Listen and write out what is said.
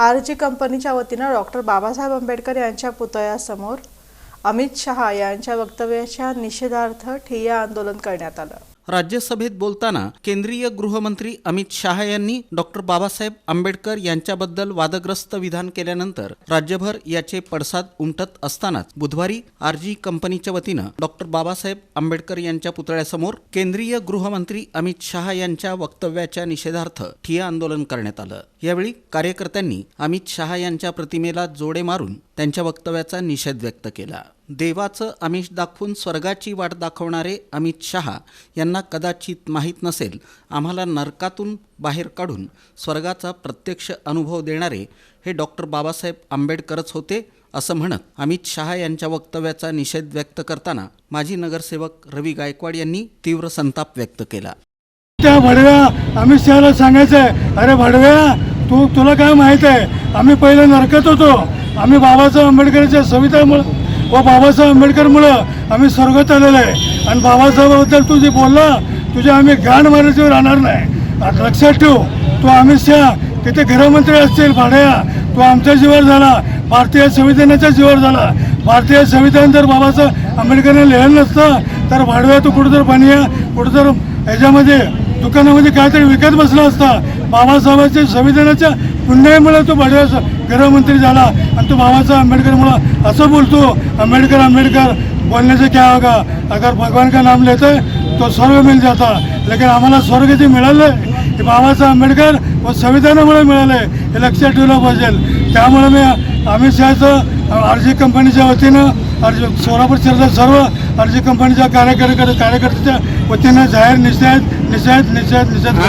R G कंपनीच्या वतीनं doctor Babasaheb Ambedkar यांच्या पुतळ्यासमोर अमित शहा यांच्या वक्तव्याच्या निषेधार्थ ठिय्या आंदोलन करण्यात आलं. राज्यसभेत बोलताना केंद्रीय गृहमंत्री अमित शहा यांनी डॉक्टर बाबासाहेब आंबेडकर यांच्याबद्दल वादग्रस्त विधान केल्यानंतर राज्यभर याचे पडसाद उमटत असतानाच बुधवारी आरजी कंपनीच्या वतीनं डॉक्टर बाबासाहेब आंबेडकर यांच्या पुतळ्यासमोर केंद्रीय गृहमंत्री अमित शहा यांच्या वक्तव्याच्या निषेधार्थ ठिय्या आंदोलन करण्यात आलं. यावेळी कार्यकर्त्यांनी अमित शहा यांच्या प्रतिमेला जोडे मारून त्यांच्या वक्तव्याचा निषेध व्यक्त केला. देवाचं आमिष दाखवून स्वर्गाची वाट दाखवणारे अमित शहा यांना कदाचित माहीत नसेल आम्हाला नरकातून बाहेर काढून स्वर्गाचा प्रत्यक्ष अनुभव देणारे हे डॉक्टर बाबासाहेब आंबेडकरच होते असं म्हणत अमित शहा यांच्या वक्तव्याचा निषेध व्यक्त करताना माजी नगरसेवक रवी गायकवाड यांनी तीव्र संताप व्यक्त केला. त्या भडव्या अमित शहाला सांगायचंय अरे भडव्या तू तुला काय माहीत आहे? आम्ही पहिले नरकत होतो. आम्ही बाबासाहेब आंबेडकरच्या सवितामुळं व बाबासाहेब आंबेडकरमुळं आम्ही स्वर्गात आलेलो आहे. आणि बाबासाहेबाबद्दल तू जे बोलला तुझे आम्ही गाण मारायचे राहणार नाही. लक्षात ठेव तू अमित शहा तिथे गृहमंत्री असतील भाड्या. तो आमच्या जीवावर झाला भारतीय संविधानाच्या जीवावर झाला. भारतीय संविधान जर बाबासाहेब आंबेडकरने लिहिलं नसतं तर भाडव्या तू कुठं बनिया कुठं तर ह्याच्यामध्ये दुकानामध्ये काहीतरी विकत बसला असता. बाबासाहेबांच्या संविधानाच्या पुण्यामुळे तो भाडव्या गृहमंत्री झाला आणि तो बाबासाहेब आंबेडकरमुळं असं बोलतो आंबेडकर आंबेडकर बोलण्याचं क्या होगा? अगर भगवान का नाम लेते तो स्वर्ग मिल जाता. लेकिन आम्हाला स्वर्ग जे मिळालं हे बाबासाहेब आंबेडकर व संविधानामुळे मिळालं हे लक्षात ठेवलं पाहिजे. त्यामुळे मी अमित शहाचं आर जी कंपनीच्या वतीनं आर जी सोलापूर शहराच्या सर्व आर जी कंपनीच्या कार्यकर्ते कार्यकर्त्याच्या वतीनं जाहीर निषेध निषेध निषेध निषेध